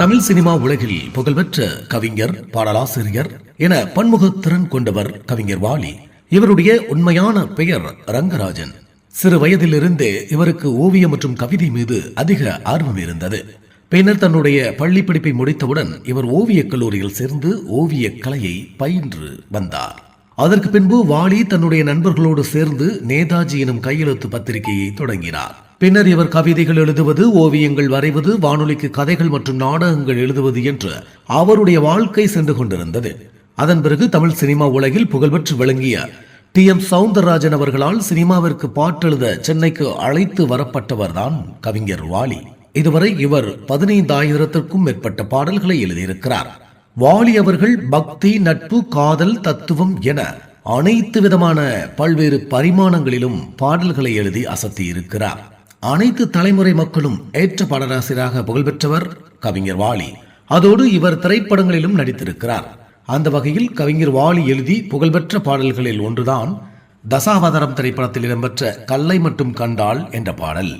Tamil cinema உலகில் புகழ்பெற்ற கவிஞர் பாடலாசிரியர் என பன்முகத்திறன் கொண்டவர் கவிஞர் வாலி. இவருடைய உண்மையான பெயர் ரங்கராஜன். சிறு வயதிலிருந்தே இவருக்கு ஓவியம் மற்றும் கவிதை மீது அதிக ஆர்வம் இருந்தது. பின்னர் தன்னுடைய பள்ளி படிப்பை முடித்தவுடன் இவர் ஓவியக் கல்லூரியில் சேர்ந்து ஓவியக் கலையை பயின்று வந்தார். அதற்கு பின்பு வாலி தன்னுடைய நண்பர்களோடு சேர்ந்து நேதாஜி எனும் கையெழுத்து பத்திரிகையை தொடங்கினார். பின்னர் இவர் கவிதைகள் எழுதுவது ஓவியங்கள் வரைவது வானொலிக்கு கதைகள் மற்றும் நாடகங்கள் எழுதுவது என்று அவருடைய வாழ்க்கை சென்று கொண்டிருந்தது. அதன் பிறகு தமிழ் சினிமா உலகில் புகழ்பெற்று விளங்கிய டி எம் சவுந்தரராஜன் அவர்களால் சினிமாவிற்கு பாட்டெழுத சென்னைக்கு அழைத்து வரப்பட்டவர்தான் கவிஞர் வாலி. இதுவரை இவர் பதினைந்தாயிரத்திற்கும் மேற்பட்ட பாடல்களை எழுதியிருக்கிறார். வாலி அவர்கள் பக்தி நட்பு காதல் தத்துவம் என அனைத்து விதமான பல்வேறு பரிமாணங்களிலும் பாடல்களை எழுதி அசத்தி இருக்கிறார் அனைத்து தலைமுறை மக்களும் ஏற்ற பாடலாசிரியராக புகழ்பெற்றவர் கவிஞர் வாலி. அதோடு இவர் திரைப்படங்களிலும் நடித்திருக்கிறார். அந்த வகையில் கவிஞர் வாலி எழுதி புகழ்பெற்ற பாடல்களில் ஒன்றுதான் தசாவதாரம் திரைப்படத்தில் இடம்பெற்ற கல்லை மட்டும் கண்டாள் என்ற பாடல்.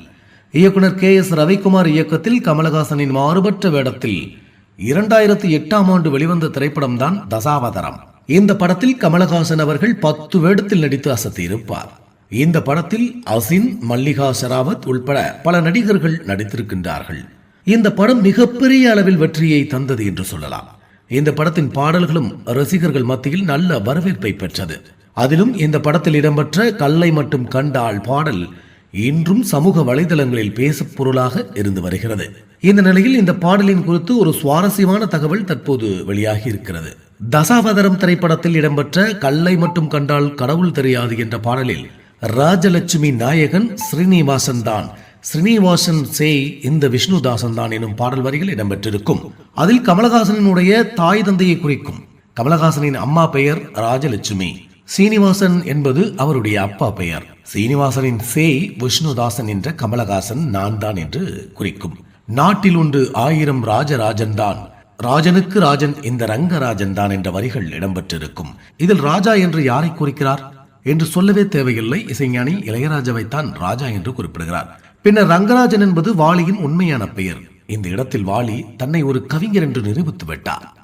இயக்குனர் கே எஸ் ரவிக்குமார் இயக்கத்தில் கமலஹாசனின் மாறுபட்ட வேடத்தில் இரண்டாயிரத்தி எட்டாம் ஆண்டு வெளிவந்த திரைப்படம்தான் தசாவதாரம். இந்த படத்தில் கமலஹாசன் அவர்கள் பத்து வேடத்தில் நடித்து அசத்தியிருப்பார். இந்த படத்தில் அசின் மல்லிகா ஷராவத் உள்பட பல நடிகர்கள் நடித்திருக்கின்றார்கள். இந்த படம் மிகப்பெரிய அளவில் வெற்றியை தந்தது என்று சொல்லலாம். இந்த படத்தின் பாடல்களும் ரசிகர்கள் மத்தியில் நல்ல வரவேற்பை பெற்றது. அதிலும் இந்த படத்தில் இடம்பெற்ற கல்லை மட்டும் கண்டால் பாடல் இன்றும் சமூக வலைதளங்களில் பேசும் பொருளாக இருந்து வருகிறது. இந்த நிலையில் இந்த பாடலின் குறித்து ஒரு சுவாரஸ்யமான தகவல் தற்போது வெளியாகி இருக்கிறது. தசாவதரம் திரைப்படத்தில் இடம்பெற்ற கல்லை மட்டும் கண்டால் கடவுள் தெரியாது என்ற பாடலில் ராஜலட்சுமி நாயகன் ஸ்ரீனிவாசன் தான் ஸ்ரீனிவாசன் சேய் இந்த விஷ்ணுதாசன் தான் எனும் பாடல் வரிகள் இடம்பெற்றிருக்கும். அதில் கமலஹாசனினுடைய தாய் தந்தையை குறிக்கும். கமலஹாசனின் அம்மா பெயர் ராஜலட்சுமி. சீனிவாசன் என்பது அவருடைய அப்பா பெயர். சீனிவாசனின் சேய் விஷ்ணுதாசன் என்ற கமலஹாசன் நான் தான் என்று குறிக்கும். நாட்டில் உண்டு ஆயிரம் ராஜராஜன் தான் ராஜனுக்கு ராஜன் இந்த ரங்கராஜன் தான் என்ற வரிகள் இடம்பெற்றிருக்கும். இதில் ராஜா என்று யாரை குறிக்கிறார்? என்று சொல்லவே தேவையில்லை. இசைஞானி இளையராஜாவைத்தான் ராஜா என்று குறிப்பிடுகிறார். பின்னர் ரங்கராஜன் என்பது வாலியின் உண்மையான பெயர். இந்த இடத்தில் வாலி தன்னை ஒரு கவிஞர் என்று நிரூபித்து விட்டார்.